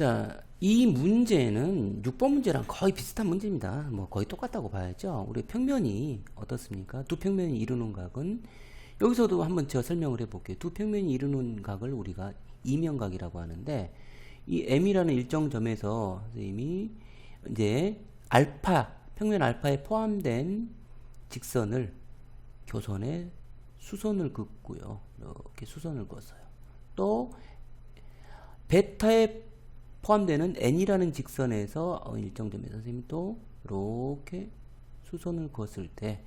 자, 이 문제는 6번 문제랑 거의 비슷한 문제입니다. 뭐 거의 똑같다고 봐야죠. 우리 평면이 어떻습니까? 두 평면이 이루는 각은 여기서도 한번 제가 설명을 해볼게요. 두 평면이 이루는 각을 우리가 이면각이라고 하는데 이 m이라는 일정 점에서 선생님이 이제 알파 평면 알파에 포함된 직선을 교선에 수선을 긋고요. 이렇게 수선을 그었어요. 또 베타에 포함되는 n이라는 직선에서 어, 일정 점에서 선생님이 또 이렇게 수선을 그었을 때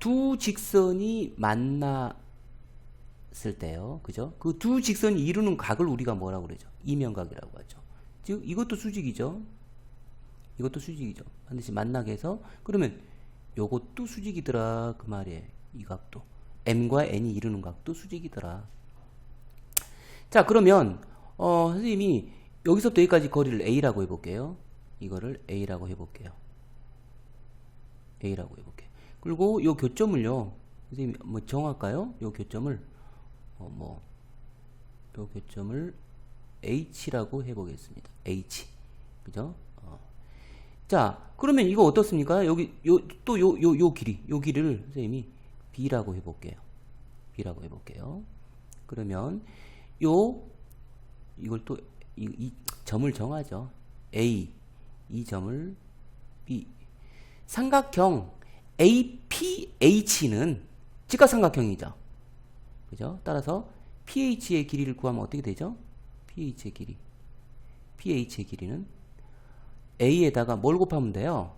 두 직선이 만났을 때요. 그죠? 그 두 직선이 이루는 각을 우리가 뭐라고 그러죠? 이면각이라고 하죠. 즉 이것도 수직이죠. 이것도 수직이죠. 반드시 만나게 해서 그러면 요것도 수직이더라 그 말이에요. 이 각도. m과 n이 이루는 각도 수직이더라. 자 그러면 어, 선생님이 여기서부터 여기까지 거리를 a라고 해볼게요. 이거를 a라고 해볼게요. a라고 해볼게요. 그리고 요 교점을요. 선생님 뭐 정할까요? 요 교점을 어, 뭐, 요 교점을 h라고 해보겠습니다. h. 그죠? 어. 자, 그러면 이거 어떻습니까? 여기 요또요요요 길이 요 길이를 선생님이 b라고 해볼게요. b라고 해볼게요. 그러면 요 이걸 또 이, 이 점을 정하죠. a 이 점을 b 삼각형 APH는 직각삼각형이죠. 그죠? 따라서 PH의 길이를 구하면 어떻게 되죠? PH의 길이. PH의 길이는 A에다가 뭘 곱하면 돼요?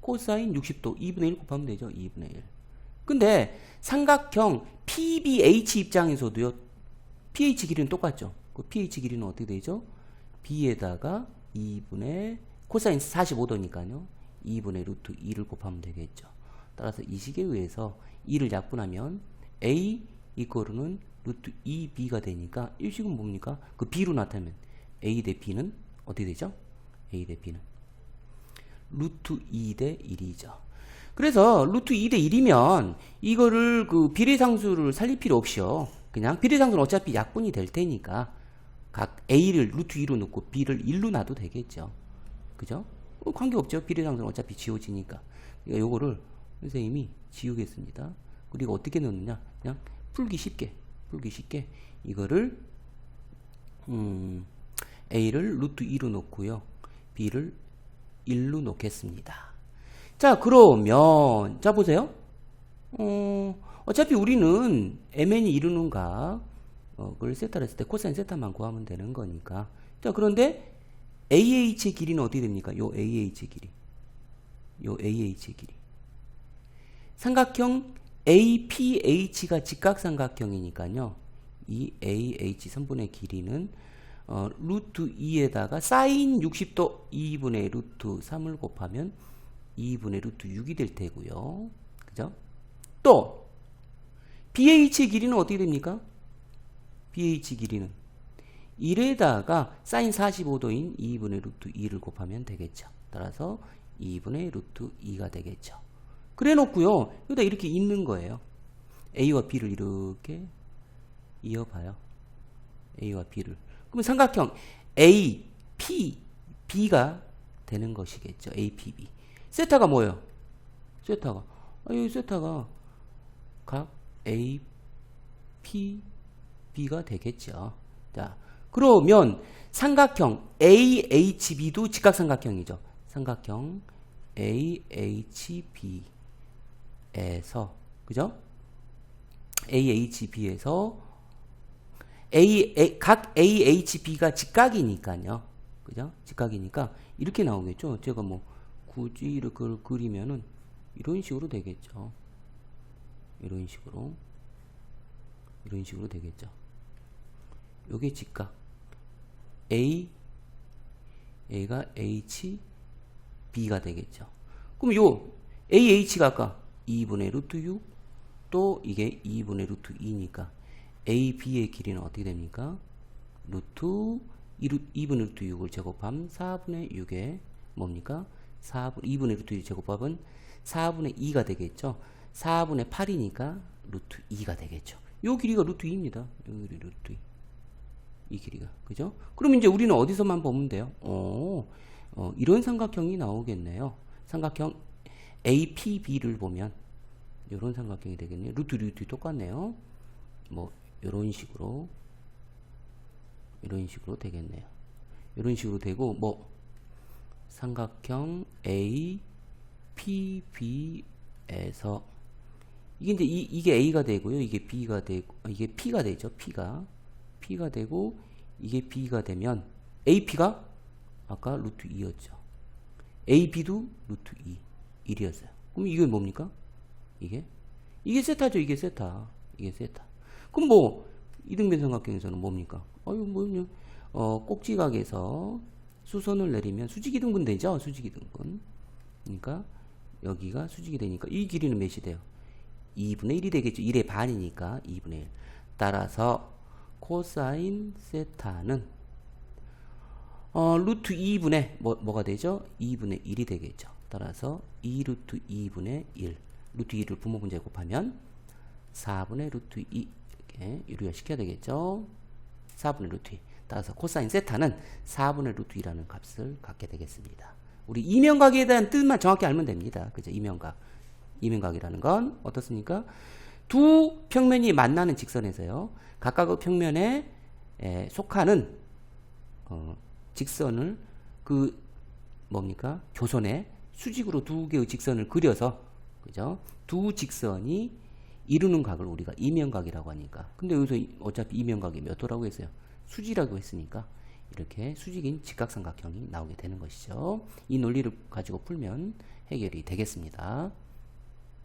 코사인 60도 2분의 1 곱하면 되죠. 2분의 1. 근데 삼각형 PBH 입장에서도요. pH 길이는 똑같죠. 그 pH 길이는 어떻게 되죠? B에다가 2분의 코사인 45도니까요. 2분의 루트 2를 곱하면 되겠죠. 따라서 이 식에 의해서 2를 약분하면 A 이거는 루트 2B가 되니까 이 식은 뭡니까? 그 B로 나타내면 A 대 B는 어떻게 되죠? A 대 B는 루트 2 대 1이죠. 그래서 루트 2 대 1이면 이거를 그 비례상수를 살릴 필요 없이요. 그냥 비례상수는 어차피 약분이 될 테니까 각 A를 루트 2로 넣고 B를 1로 놔도 되겠죠. 그죠? 어, 관계없죠. 비례상수는 어차피 지워지니까. 그러니까 요거를 선생님이 지우겠습니다. 그리고 어떻게 넣느냐? 그냥 풀기 쉽게, 풀기 쉽게 이거를 음, A를 루트 2로 놓고요. B를 1로 놓겠습니다. 자, 그러면 자 보세요. 어, 어차피 우리는 MN이 이루는 각을 세타를 했을 때 코사인 세타만 구하면 되는 거니까. 자, 그런데 AH의 길이는 어떻게 됩니까? 요 AH의 길이. 요 AH의 길이. 삼각형 APH가 직각삼각형이니까요. 이 AH 선분의 길이는 어, 루트 2에다가 사인 60도 2분의 루트 3을 곱하면 2분의 루트 6이 될 테고요. 그죠? 또 BH의 길이는 어떻게 됩니까? BH 길이는 1에다가 사인 45도인 2분의 루트 2를 곱하면 되겠죠. 따라서 2분의 루트 2가 되겠죠. 그래 놓고요. 여기다 이렇게 있는 거예요. A와 B를 이렇게 이어봐요. A와 B를. 그러면 삼각형 A, P, B가 되는 것이겠죠. A, P, B. 세타가 뭐예요? 세타가. 아, 여기 세타가 각 A, P, B가 되겠죠. 자, 그러면 삼각형 AHB도 직각삼각형이죠. 삼각형 AHB에서 그죠? AHB에서 A, A, 각 AHB가 직각이니까요. 그죠? 직각이니까 이렇게 나오겠죠. 제가 뭐 굳이 이렇게 그리면은 이런 식으로 되겠죠. 이런 식으로 이런 식으로 되겠죠. 요게 직각 A A가 H B가 되겠죠. 그럼 요 AH가 아까 2분의 루트 6, 또 이게 2분의 루트 2니까 AB의 길이는 어떻게 됩니까? 루트 2분의 루트 6을 제곱하면 4분의 6에 뭡니까? 4분, 2분의 루트 2 제곱하면 4분의 2가 되겠죠. 4분의 8이니까 루트 2가 되겠죠. 요 길이가 루트 2입니다. 요 길이 루트 2. 이 길이가. 그죠? 그럼 이제 우리는 어디서만 보면 돼요? 어, 어, 이런 삼각형이 나오겠네요. 삼각형 APB를 보면 이런 삼각형이 되겠네요. 루트 루트 똑같네요. 뭐 이런 식으로 이런 식으로 되겠네요. 이런 식으로 되고 뭐 삼각형 A PB에서 이게 이제 이, 이게 A가 되고요. 이게 B가 되고 아, 이게 P가 되죠. P가 P가 되고 이게 B가 되면 AP가 아까 루트 2였죠. AB도 루트 2 1이었어요. 그럼 이게 뭡니까? 이게 이게 세타죠. 이게 세타. 이게 세타. 그럼 뭐 이등변 삼각형에서는 뭡니까? 어유 뭐냐? 어 꼭지각에서 수선을 내리면 수직이 등분 되죠. 수직이 등분. 그러니까 여기가 수직이 되니까 이 길이는 몇이 돼요? 2분의 1이 되겠죠. 1의 반이니까 2분의 1. 따라서 코사인 세타는 어, 루트 2분의 뭐, 뭐가 되죠? 2분의 1이 되겠죠. 따라서 2 루트 2분의 1 루트 2를 부모분 제곱하면 4분의 루트 2 이렇게 유리화 시켜야 되겠죠. 4분의 루트 2 따라서 코사인 세타는 4분의 루트 2라는 값을 갖게 되겠습니다. 우리 이면각에 대한 뜻만 정확히 알면 됩니다. 그죠? 이면각. 이면각이라는 건 어떻습니까? 두 평면이 만나는 직선에서요. 각각의 평면에 에, 속하는 어, 직선을 그 뭡니까? 교선에 수직으로 두 개의 직선을 그려서 그죠? 두 직선이 이루는 각을 우리가 이면각이라고 하니까. 근데 여기서 이- 어차피 이면각이 몇 도라고 했어요? 수지라고 했으니까 이렇게 수직인 직각삼각형이 나오게 되는 것이죠. 이 논리를 가지고 풀면 해결이 되겠습니다.